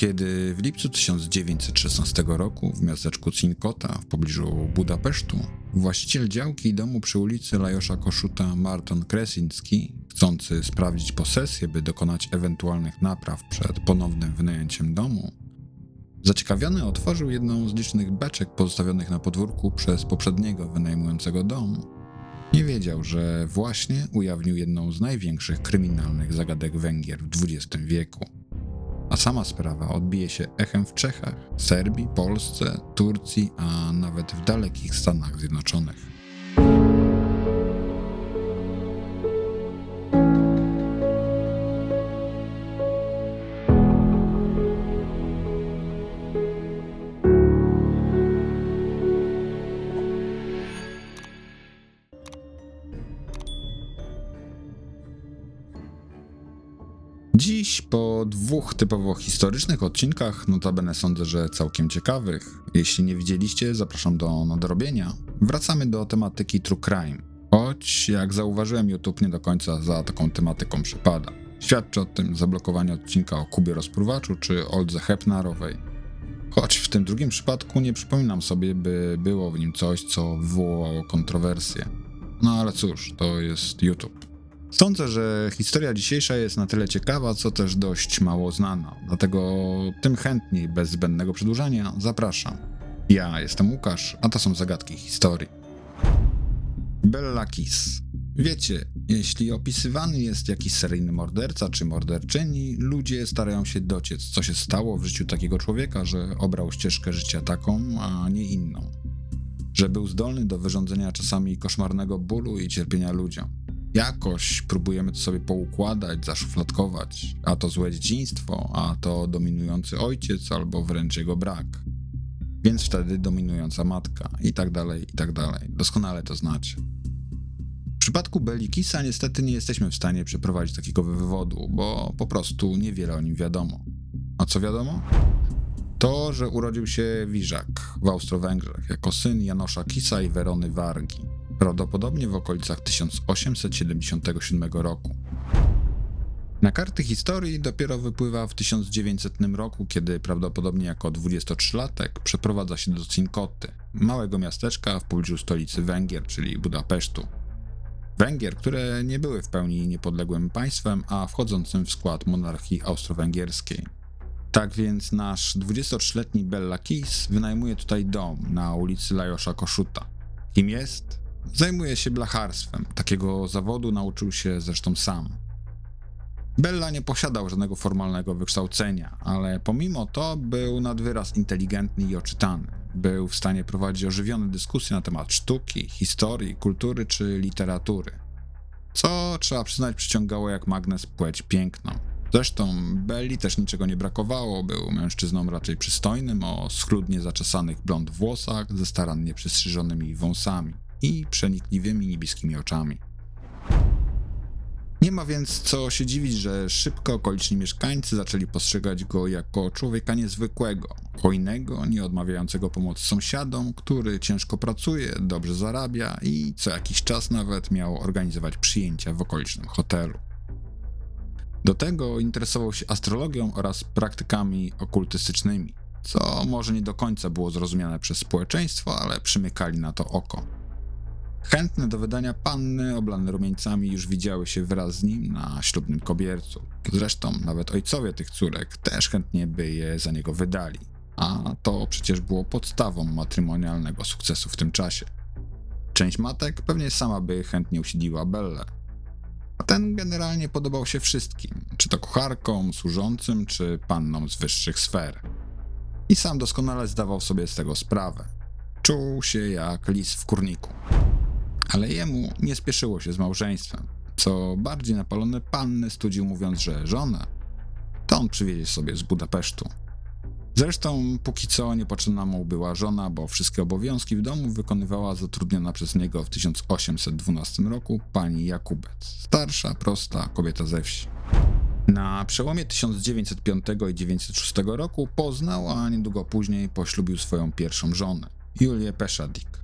Kiedy w lipcu 1916 roku w miasteczku Cinkota w pobliżu Budapesztu właściciel działki i domu przy ulicy Lajosza Koszuta Marton Kresiński, chcący sprawdzić posesję, by dokonać ewentualnych napraw przed ponownym wynajęciem domu, zaciekawiony otworzył jedną z licznych beczek pozostawionych na podwórku przez poprzedniego wynajmującego dom. Nie wiedział, że właśnie ujawnił jedną z największych kryminalnych zagadek Węgier w XX wieku a sama sprawa odbije się echem w Czechach, Serbii, Polsce, Turcji, a nawet w dalekich Stanach Zjednoczonych. Typowo historycznych odcinkach, notabene sądzę, że całkiem ciekawych, jeśli nie widzieliście, zapraszam do nadrobienia, wracamy do tematyki True Crime. Choć, jak zauważyłem, YouTube nie do końca za taką tematyką przypada. Świadczy o tym zablokowanie odcinka o Kubie Rozpruwaczu czy Oldze Hepnarowej. Choć w tym drugim przypadku nie przypominam sobie, by było w nim coś, co wywołało kontrowersję. No ale cóż, to jest YouTube. Sądzę, że historia dzisiejsza jest na tyle ciekawa, co też dość mało znana, dlatego tym chętniej, bez zbędnego przedłużania, zapraszam. Ja jestem Łukasz, a to są zagadki historii. Bella Kiss. Wiecie, jeśli opisywany jest jakiś seryjny morderca czy morderczyni, ludzie starają się dociec, co się stało w życiu takiego człowieka, że obrał ścieżkę życia taką, a nie inną. Że był zdolny do wyrządzenia czasami koszmarnego bólu i cierpienia ludziom jakoś próbujemy to sobie poukładać, zaszufladkować, a to złe dzieciństwo, a to dominujący ojciec albo wręcz jego brak. Więc wtedy dominująca matka i tak dalej, i tak dalej. Doskonale to znacie. W przypadku Belikisa niestety nie jesteśmy w stanie przeprowadzić takiego wywodu, bo po prostu niewiele o nim wiadomo. A co wiadomo? To, że urodził się Wiżak w Austro-Węgrzech jako syn Janosza Kisa i Werony Wargi prawdopodobnie w okolicach 1877 roku. Na karty historii dopiero wypływa w 1900 roku, kiedy prawdopodobnie jako 23-latek przeprowadza się do Cinkoty, małego miasteczka w pobliżu stolicy Węgier, czyli Budapesztu. Węgier, które nie były w pełni niepodległym państwem, a wchodzącym w skład monarchii austro-węgierskiej. Tak więc nasz 23-letni Bella Kiss wynajmuje tutaj dom na ulicy Lajosza Koszuta. Kim jest? Zajmuje się blacharstwem. Takiego zawodu nauczył się zresztą sam. Bella nie posiadał żadnego formalnego wykształcenia, ale pomimo to był nad wyraz inteligentny i oczytany. Był w stanie prowadzić ożywione dyskusje na temat sztuki, historii, kultury czy literatury. Co trzeba przyznać, przyciągało jak magnes płeć piękną. Zresztą Belli też niczego nie brakowało, był mężczyzną raczej przystojnym, o schludnie zaczesanych blond włosach, ze starannie przystrzyżonymi wąsami i przenikliwymi niebieskimi oczami. Nie ma więc co się dziwić, że szybko okoliczni mieszkańcy zaczęli postrzegać go jako człowieka niezwykłego, hojnego, nie odmawiającego pomocy sąsiadom, który ciężko pracuje, dobrze zarabia i co jakiś czas nawet miał organizować przyjęcia w okolicznym hotelu. Do tego interesował się astrologią oraz praktykami okultystycznymi, co może nie do końca było zrozumiane przez społeczeństwo, ale przymykali na to oko. Chętne do wydania panny oblane rumieńcami już widziały się wraz z nim na ślubnym kobiercu. Zresztą nawet ojcowie tych córek też chętnie by je za niego wydali, a to przecież było podstawą matrymonialnego sukcesu w tym czasie. Część matek pewnie sama by chętnie usiedliła Belle. A ten generalnie podobał się wszystkim, czy to kucharkom, służącym, czy pannom z wyższych sfer. I sam doskonale zdawał sobie z tego sprawę. Czuł się jak lis w kurniku ale jemu nie spieszyło się z małżeństwem. Co bardziej napalone panny studził mówiąc, że żonę to on przywiezie sobie z Budapesztu. Zresztą póki co niepotrzebna mu była żona, bo wszystkie obowiązki w domu wykonywała zatrudniona przez niego w 1812 roku pani Jakubec. Starsza, prosta kobieta ze wsi. Na przełomie 1905 i 1906 roku poznał, a niedługo później poślubił swoją pierwszą żonę, Julię Peszadik.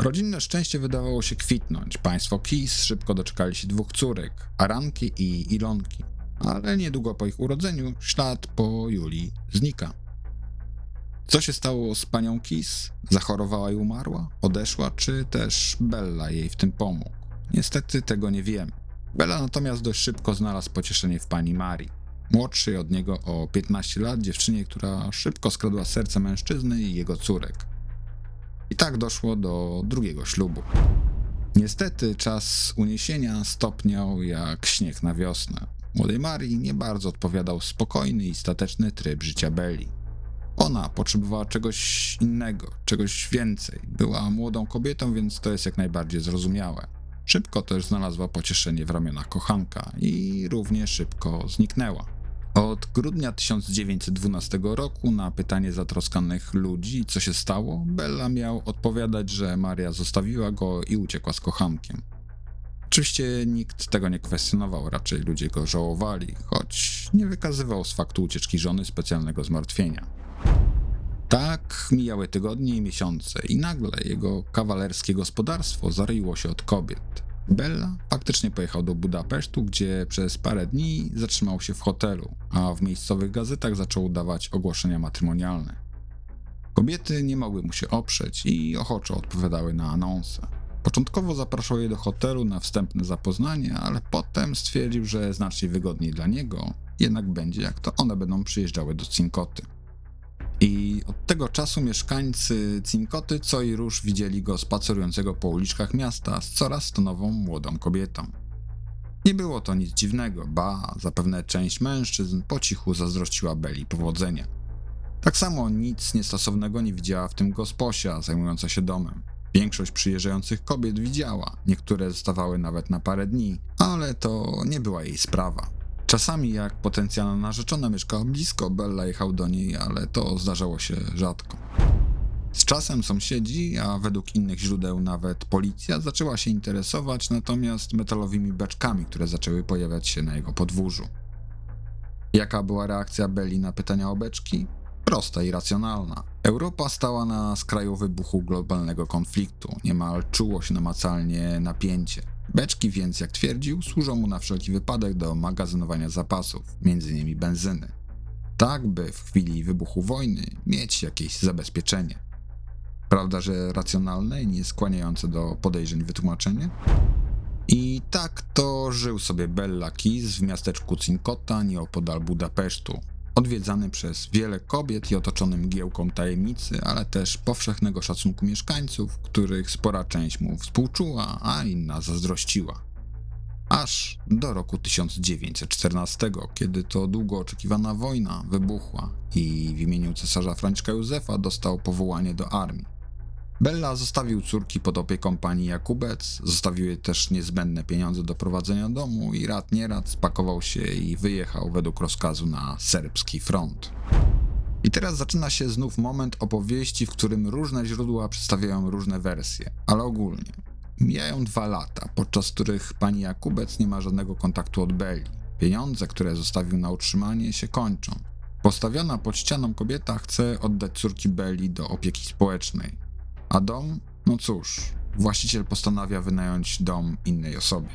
Rodzinne szczęście wydawało się kwitnąć. Państwo Kis szybko doczekali się dwóch córek, Aranki i Ilonki. ale niedługo po ich urodzeniu ślad po Julii znika. Co się stało z panią Kiss? Zachorowała i umarła? Odeszła, czy też Bella jej w tym pomógł? Niestety tego nie wiemy. Bella natomiast dość szybko znalazł pocieszenie w pani Marii, młodszej od niego o 15 lat dziewczynie, która szybko skradła serce mężczyzny i jego córek. I tak doszło do drugiego ślubu. Niestety czas uniesienia stopniał jak śnieg na wiosnę. Młodej Marii nie bardzo odpowiadał spokojny i stateczny tryb życia Belli. Ona potrzebowała czegoś innego, czegoś więcej. Była młodą kobietą, więc to jest jak najbardziej zrozumiałe. Szybko też znalazła pocieszenie w ramionach kochanka i równie szybko zniknęła. Od grudnia 1912 roku na pytanie zatroskanych ludzi, co się stało, Bella miał odpowiadać, że Maria zostawiła go i uciekła z kochankiem. Oczywiście nikt tego nie kwestionował, raczej ludzie go żałowali, choć nie wykazywał z faktu ucieczki żony specjalnego zmartwienia. Tak mijały tygodnie i miesiące i nagle jego kawalerskie gospodarstwo zaryło się od kobiet. Bella faktycznie pojechał do Budapesztu, gdzie przez parę dni zatrzymał się w hotelu, a w miejscowych gazetach zaczął dawać ogłoszenia matrymonialne. Kobiety nie mogły mu się oprzeć i ochoczo odpowiadały na anonsę. Początkowo zapraszał je do hotelu na wstępne zapoznanie, ale potem stwierdził, że znacznie wygodniej dla niego jednak będzie, jak to one będą przyjeżdżały do Cinkoty. I od tego czasu mieszkańcy Cinkoty co i róż widzieli go spacerującego po uliczkach miasta z coraz to nową młodą kobietą. Nie było to nic dziwnego, ba, zapewne część mężczyzn po cichu zazdrościła Beli powodzenia. Tak samo nic niestosownego nie widziała w tym gosposia zajmująca się domem. Większość przyjeżdżających kobiet widziała, niektóre zostawały nawet na parę dni, ale to nie była jej sprawa. Czasami jak potencjalna narzeczona mieszkała blisko, Bella jechał do niej, ale to zdarzało się rzadko. Z czasem sąsiedzi, a według innych źródeł nawet policja, zaczęła się interesować natomiast metalowymi beczkami, które zaczęły pojawiać się na jego podwórzu. Jaka była reakcja Belli na pytania o beczki? Prosta i racjonalna. Europa stała na skraju wybuchu globalnego konfliktu, niemal czuło się namacalnie napięcie. Beczki więc, jak twierdził, służą mu na wszelki wypadek do magazynowania zapasów, m.in. benzyny. Tak, by w chwili wybuchu wojny mieć jakieś zabezpieczenie. Prawda, że racjonalne i nie skłaniające do podejrzeń wytłumaczenie? I tak to żył sobie Bella Kiss w miasteczku Cinkota nieopodal Budapesztu, odwiedzany przez wiele kobiet i otoczony mgiełką tajemnicy, ale też powszechnego szacunku mieszkańców, których spora część mu współczuła, a inna zazdrościła. Aż do roku 1914, kiedy to długo oczekiwana wojna wybuchła i w imieniu cesarza Franciszka Józefa dostał powołanie do armii. Bella zostawił córki pod opieką pani Jakubec, zostawił jej też niezbędne pieniądze do prowadzenia domu i rad nierad spakował się i wyjechał według rozkazu na serbski front. I teraz zaczyna się znów moment opowieści, w którym różne źródła przedstawiają różne wersje, ale ogólnie. Mijają dwa lata, podczas których pani Jakubec nie ma żadnego kontaktu od Belli. Pieniądze, które zostawił na utrzymanie, się kończą. Postawiona pod ścianą kobieta chce oddać córki Belli do opieki społecznej. A dom? No cóż, właściciel postanawia wynająć dom innej osobie.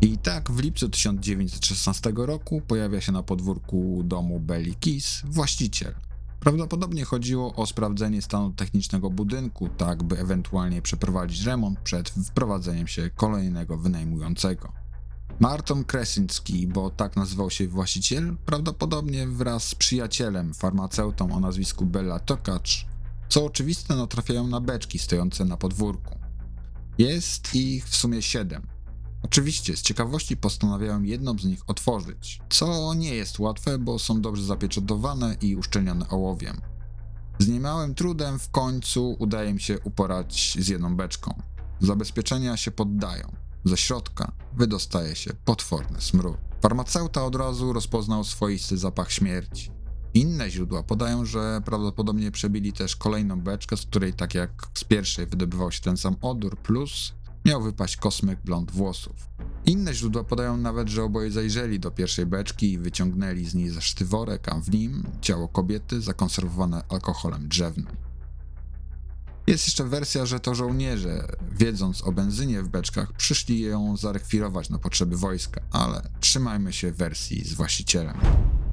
I tak w lipcu 1916 roku pojawia się na podwórku domu Belly Kiss właściciel. Prawdopodobnie chodziło o sprawdzenie stanu technicznego budynku, tak by ewentualnie przeprowadzić remont przed wprowadzeniem się kolejnego wynajmującego. Marton Kresinski, bo tak nazywał się właściciel, prawdopodobnie wraz z przyjacielem, farmaceutą o nazwisku Bella Tokacz, co oczywiste natrafiają na beczki stojące na podwórku. Jest ich w sumie siedem. Oczywiście z ciekawości postanawiałem jedną z nich otworzyć, co nie jest łatwe, bo są dobrze zapieczętowane i uszczelnione ołowiem. Z niemałym trudem w końcu udaje mi się uporać z jedną beczką. Zabezpieczenia się poddają. Ze środka wydostaje się potworny smród. Farmaceuta od razu rozpoznał swoisty zapach śmierci. Inne źródła podają, że prawdopodobnie przebili też kolejną beczkę, z której tak jak z pierwszej wydobywał się ten sam odór, plus miał wypaść kosmyk blond włosów. Inne źródła podają nawet, że oboje zajrzeli do pierwszej beczki i wyciągnęli z niej zaszty worek, a w nim ciało kobiety zakonserwowane alkoholem drzewnym. Jest jeszcze wersja, że to żołnierze, wiedząc o benzynie w beczkach, przyszli ją zarekwirować na potrzeby wojska, ale trzymajmy się wersji z właścicielem.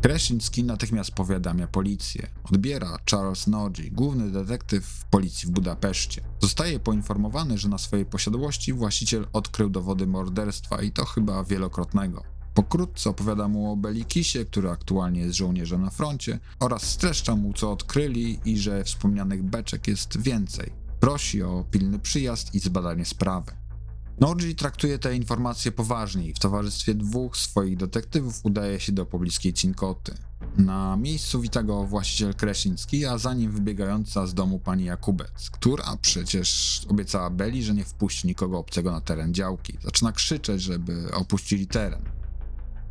Kresiński natychmiast powiadamia policję. Odbiera Charles Nodzi, główny detektyw policji w Budapeszcie. Zostaje poinformowany, że na swojej posiadłości właściciel odkrył dowody morderstwa i to chyba wielokrotnego. Pokrótce opowiada mu o Belikisie, który aktualnie jest żołnierzem na froncie, oraz streszcza mu, co odkryli i że wspomnianych beczek jest więcej. Prosi o pilny przyjazd i zbadanie sprawy. Norgi traktuje te informacje poważnie i w towarzystwie dwóch swoich detektywów udaje się do pobliskiej Cinkoty. Na miejscu wita go właściciel Kresiński, a za nim wybiegająca z domu pani Jakubec, która przecież obiecała Beli, że nie wpuści nikogo obcego na teren działki. Zaczyna krzyczeć, żeby opuścili teren.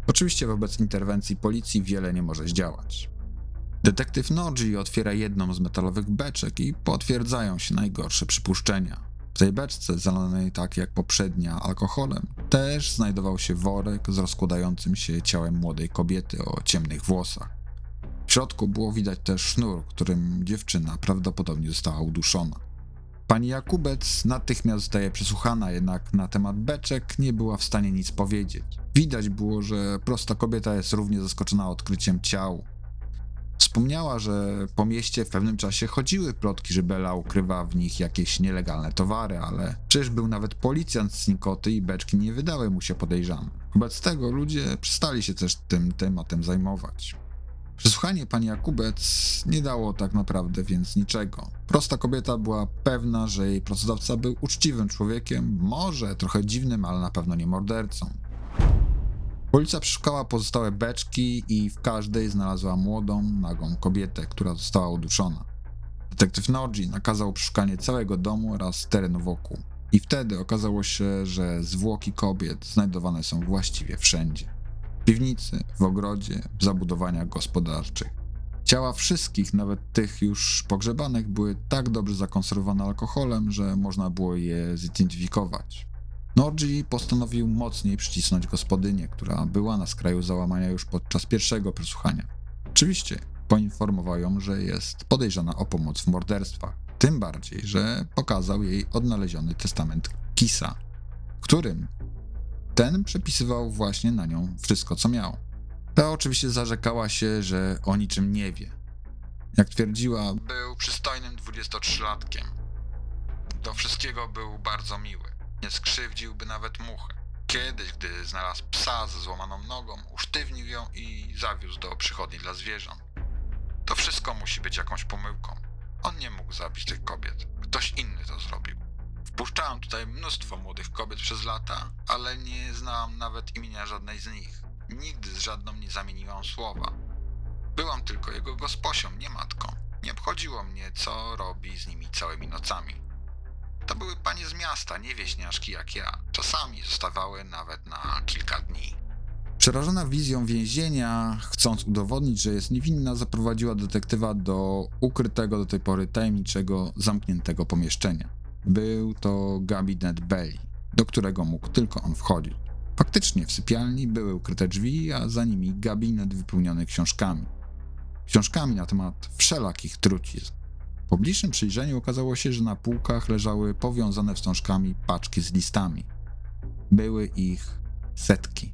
Oczywiście wobec interwencji policji wiele nie może zdziałać. Detektyw Norgi otwiera jedną z metalowych beczek i potwierdzają się najgorsze przypuszczenia. W tej beczce, zalanej tak jak poprzednia alkoholem, też znajdował się worek z rozkładającym się ciałem młodej kobiety o ciemnych włosach. W środku było widać też sznur, którym dziewczyna prawdopodobnie została uduszona. Pani Jakubec natychmiast zostaje przesłuchana, jednak na temat beczek nie była w stanie nic powiedzieć. Widać było, że prosta kobieta jest równie zaskoczona odkryciem ciał. Wspomniała, że po mieście w pewnym czasie chodziły plotki, że Bella ukrywa w nich jakieś nielegalne towary, ale przecież był nawet policjant z Nikoty i beczki nie wydały mu się podejrzane. Wobec tego ludzie przestali się też tym tematem zajmować. Przesłuchanie pani Jakubec nie dało tak naprawdę więc niczego. Prosta kobieta była pewna, że jej pracodawca był uczciwym człowiekiem, może trochę dziwnym, ale na pewno nie mordercą. Policja przeszukała pozostałe beczki i w każdej znalazła młodą, nagą kobietę, która została uduszona. Detektyw Norgi nakazał przeszukanie całego domu oraz terenu wokół. I wtedy okazało się, że zwłoki kobiet znajdowane są właściwie wszędzie. W piwnicy, w ogrodzie, w zabudowaniach gospodarczych. Ciała wszystkich, nawet tych już pogrzebanych, były tak dobrze zakonserwowane alkoholem, że można było je zidentyfikować. Norgi postanowił mocniej przycisnąć gospodynię, która była na skraju załamania już podczas pierwszego przesłuchania. Oczywiście poinformował ją, że jest podejrzana o pomoc w morderstwach. Tym bardziej, że pokazał jej odnaleziony testament Kisa, którym ten przepisywał właśnie na nią wszystko, co miał. Ta oczywiście zarzekała się, że o niczym nie wie. Jak twierdziła, był przystojnym 23-latkiem. Do wszystkiego był bardzo miły. Nie skrzywdziłby nawet muchy. Kiedyś, gdy znalazł psa ze złamaną nogą, usztywnił ją i zawiózł do przychodni dla zwierząt. To wszystko musi być jakąś pomyłką. On nie mógł zabić tych kobiet. Ktoś inny to zrobił. Wpuszczałem tutaj mnóstwo młodych kobiet przez lata, ale nie znałam nawet imienia żadnej z nich. Nigdy z żadną nie zamieniłam słowa. Byłam tylko jego gosposią, nie matką. Nie obchodziło mnie, co robi z nimi całymi nocami. To były panie z miasta, nie wieśniaczki jak ja. Czasami zostawały nawet na kilka dni. Przerażona wizją więzienia, chcąc udowodnić, że jest niewinna, zaprowadziła detektywa do ukrytego do tej pory tajemniczego, zamkniętego pomieszczenia. Był to gabinet Belli, do którego mógł tylko on wchodzić. Faktycznie w sypialni były ukryte drzwi, a za nimi gabinet wypełniony książkami. Książkami na temat wszelakich trucizn. Po bliższym przyjrzeniu okazało się, że na półkach leżały powiązane wstążkami paczki z listami. Były ich setki.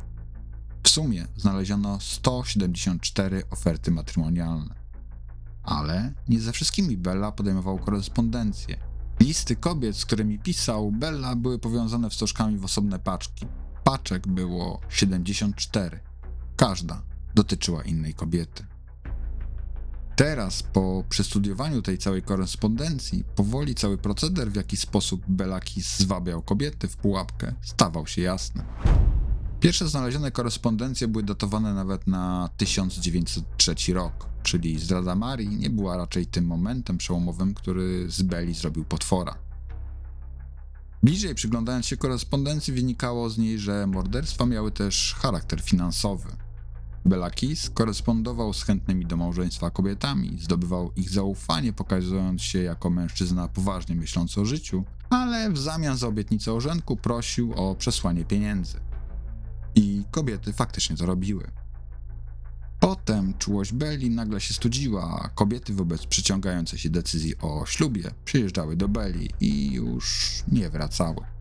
W sumie znaleziono 174 oferty matrymonialne. Ale nie ze wszystkimi Bella podejmował korespondencję. Listy kobiet, z którymi pisał Bella, były powiązane wstążkami w osobne paczki. Paczek było 74. Każda dotyczyła innej kobiety. Teraz, po przestudiowaniu tej całej korespondencji, powoli cały proceder, w jaki sposób Belakis zwabiał kobiety w pułapkę, stawał się jasny. Pierwsze znalezione korespondencje były datowane nawet na 1903 rok, czyli zdrada Marii nie była raczej tym momentem przełomowym, który z Beli zrobił potwora. Bliżej przyglądając się korespondencji, wynikało z niej, że morderstwa miały też charakter finansowy. Belakis korespondował z chętnymi do małżeństwa kobietami, zdobywał ich zaufanie, pokazując się jako mężczyzna poważnie myślący o życiu, ale w zamian za obietnicę orzenku prosił o przesłanie pieniędzy. I kobiety faktycznie to robiły. Potem czułość Belli nagle się studziła, a kobiety wobec przyciągającej się decyzji o ślubie przyjeżdżały do Belli i już nie wracały.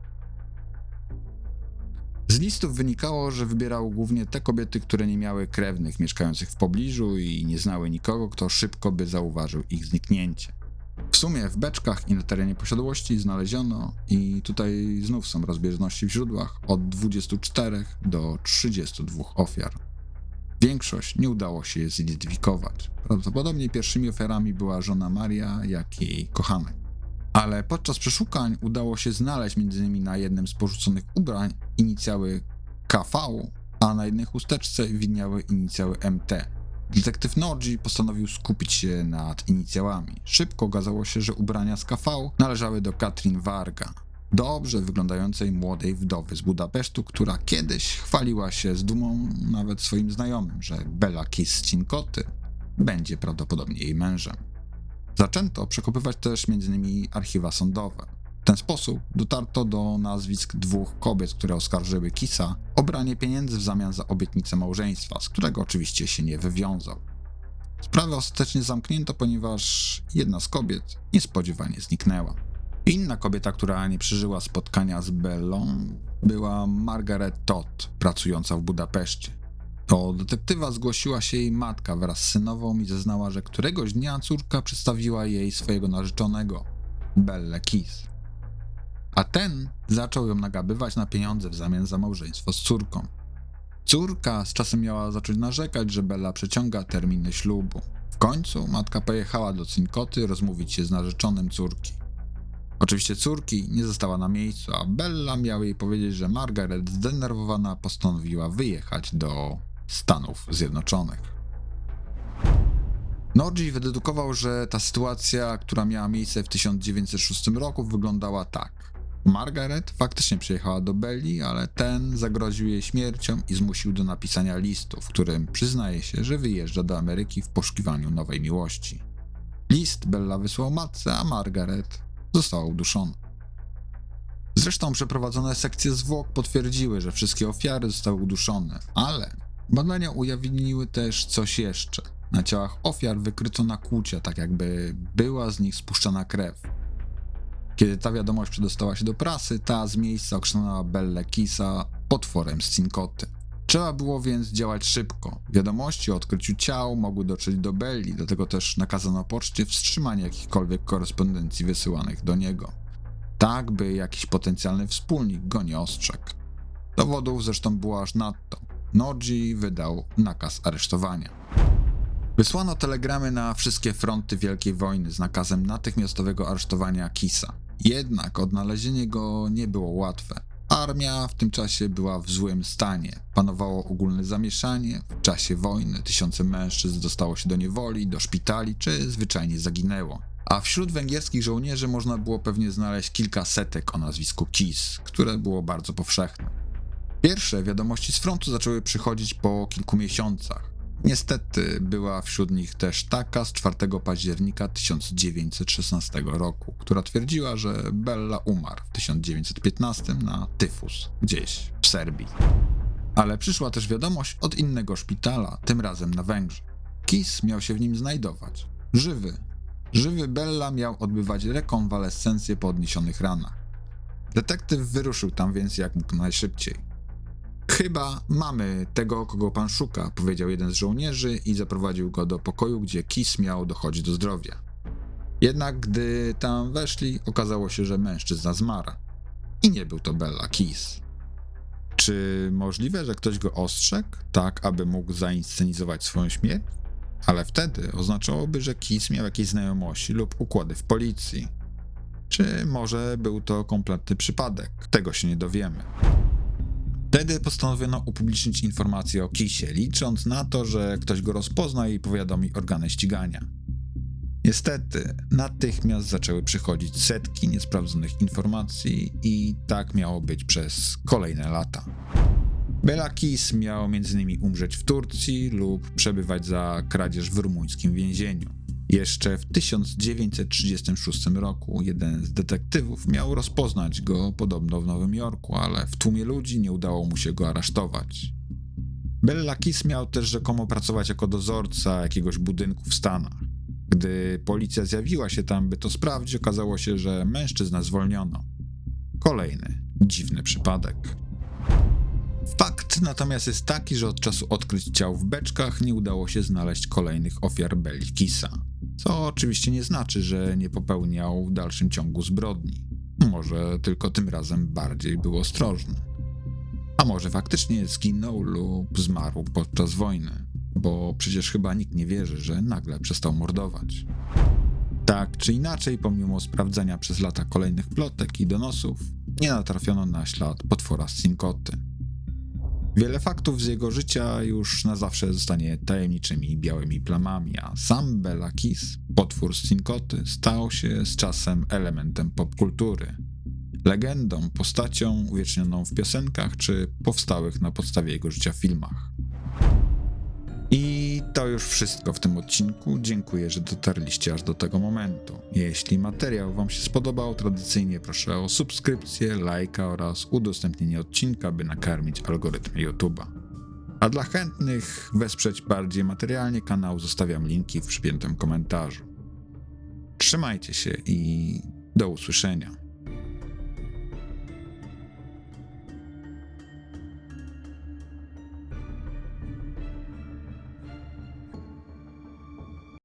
Z listów wynikało, że wybierał głównie te kobiety, które nie miały krewnych mieszkających w pobliżu i nie znały nikogo, kto szybko by zauważył ich zniknięcie. W sumie w beczkach i na terenie posiadłości znaleziono, i tutaj znów są rozbieżności w źródłach, od 24 do 32 ofiar. Większość nie udało się zidentyfikować. Prawdopodobnie pierwszymi ofiarami była żona Maria, jak jej kochanek. Ale podczas przeszukań udało się znaleźć m.in. na jednym z porzuconych ubrań inicjały KV, a na jednej chusteczce widniały inicjały MT. Detektyw Norgi postanowił skupić się nad inicjałami. Szybko okazało się, że ubrania z KV należały do Katrin Varga, dobrze wyglądającej młodej wdowy z Budapesztu, która kiedyś chwaliła się z dumą nawet swoim znajomym, że Bella Kiss Cinkoty będzie prawdopodobnie jej mężem. Zaczęto przekopywać też m.in. archiwa sądowe. W ten sposób dotarto do nazwisk dwóch kobiet, które oskarżyły Kisa o branie pieniędzy w zamian za obietnicę małżeństwa, z którego oczywiście się nie wywiązał. Sprawę ostatecznie zamknięto, ponieważ jedna z kobiet niespodziewanie zniknęła. Inna kobieta, która nie przeżyła spotkania z Bellą, była Margaret Todd, pracująca w Budapeszcie. Do detektywa zgłosiła się jej matka wraz z synową i zeznała, że któregoś dnia córka przedstawiła jej swojego narzeczonego, Belle Kiss. A ten zaczął ją nagabywać na pieniądze w zamian za małżeństwo z córką. Córka z czasem miała zacząć narzekać, że Bella przeciąga terminy ślubu. W końcu matka pojechała do Cinkoty rozmówić się z narzeczonym córki. Oczywiście córki nie została na miejscu, a Bella miała jej powiedzieć, że Margaret zdenerwowana postanowiła wyjechać do Stanów Zjednoczonych. Norgi wydedukował, że ta sytuacja, która miała miejsce w 1906 roku, wyglądała tak. Margaret faktycznie przyjechała do Belli, ale ten zagroził jej śmiercią i zmusił do napisania listu, w którym przyznaje się, że wyjeżdża do Ameryki w poszukiwaniu nowej miłości. List Bella wysłał matce, a Margaret została uduszona. Zresztą przeprowadzone sekcje zwłok potwierdziły, że wszystkie ofiary zostały uduszone, ale badania ujawniły też coś jeszcze. Na ciałach ofiar wykryto nakłucia, tak jakby była z nich spuszczana krew. Kiedy ta wiadomość przedostała się do prasy, ta z miejsca okrzyknęła Belle Kisa potworem z Cinkoty. Trzeba było więc działać szybko. Wiadomości o odkryciu ciał mogły dotrzeć do Belli, dlatego też nakazano poczcie wstrzymanie jakichkolwiek korespondencji wysyłanych do niego. Tak, by jakiś potencjalny wspólnik go nie ostrzegł. Dowodów zresztą było aż nadto. Norgi wydał nakaz aresztowania. Wysłano telegramy na wszystkie fronty Wielkiej Wojny z nakazem natychmiastowego aresztowania Kisa. Jednak odnalezienie go nie było łatwe. Armia w tym czasie była w złym stanie. Panowało ogólne zamieszanie. W czasie wojny tysiące mężczyzn dostało się do niewoli, do szpitali czy zwyczajnie zaginęło. A wśród węgierskich żołnierzy można było pewnie znaleźć kilka setek o nazwisku Kis, które było bardzo powszechne. Pierwsze wiadomości z frontu zaczęły przychodzić po kilku miesiącach. Niestety była wśród nich też taka z 4 października 1916 roku, która twierdziła, że Bella umarł w 1915 na tyfus gdzieś w Serbii. Ale przyszła też wiadomość od innego szpitala, tym razem na Węgrzech. Kis miał się w nim znajdować. Żywy. Żywy Bella miał odbywać rekonwalescencję po odniesionych ranach. Detektyw wyruszył tam więc jak mógł najszybciej. Chyba mamy tego, kogo pan szuka, powiedział jeden z żołnierzy i zaprowadził go do pokoju, gdzie Kis miał dochodzić do zdrowia. Jednak gdy tam weszli, okazało się, że mężczyzna zmarł. I nie był to Bella Kis. Czy możliwe, że ktoś go ostrzegł, tak aby mógł zainscenizować swoją śmierć? Ale wtedy oznaczałoby, że Kis miał jakieś znajomości lub układy w policji. Czy może był to kompletny przypadek? Tego się nie dowiemy. Wtedy postanowiono upublicznić informacje o Kisie, licząc na to, że ktoś go rozpozna i powiadomi organy ścigania. Niestety, natychmiast zaczęły przychodzić setki niesprawdzonych informacji i tak miało być przez kolejne lata. Bela Kis miał m.in. umrzeć w Turcji lub przebywać za kradzież w rumuńskim więzieniu. Jeszcze w 1936 roku jeden z detektywów miał rozpoznać go podobno w Nowym Jorku, ale w tłumie ludzi nie udało mu się go aresztować. Bella Kiss miał też rzekomo pracować jako dozorca jakiegoś budynku w Stanach. Gdy policja zjawiła się tam, by to sprawdzić, okazało się, że mężczyznę zwolniono. Kolejny dziwny przypadek. Fakt natomiast jest taki, że od czasu odkryć ciał w beczkach nie udało się znaleźć kolejnych ofiar Belli Kissa. Co oczywiście nie znaczy, że nie popełniał w dalszym ciągu zbrodni. Może tylko tym razem bardziej był ostrożny. A może faktycznie zginął lub zmarł podczas wojny, bo przecież chyba nikt nie wierzy, że nagle przestał mordować. Tak czy inaczej, pomimo sprawdzenia przez lata kolejnych plotek i donosów, nie natrafiono na ślad potwora z Cincoty. Wiele faktów z jego życia już na zawsze zostanie tajemniczymi białymi plamami, a sam Bela Kiss, potwór z stał się z czasem elementem popkultury. Legendą, postacią uwiecznioną w piosenkach czy powstałych na podstawie jego życia filmach. I to już wszystko w tym odcinku. Dziękuję, że dotarliście aż do tego momentu. Jeśli materiał Wam się spodobał, tradycyjnie proszę o subskrypcję, lajka oraz udostępnienie odcinka, by nakarmić algorytmy YouTube'a. A dla chętnych wesprzeć bardziej materialnie kanał zostawiam linki w przypiętym komentarzu. Trzymajcie się i do usłyszenia.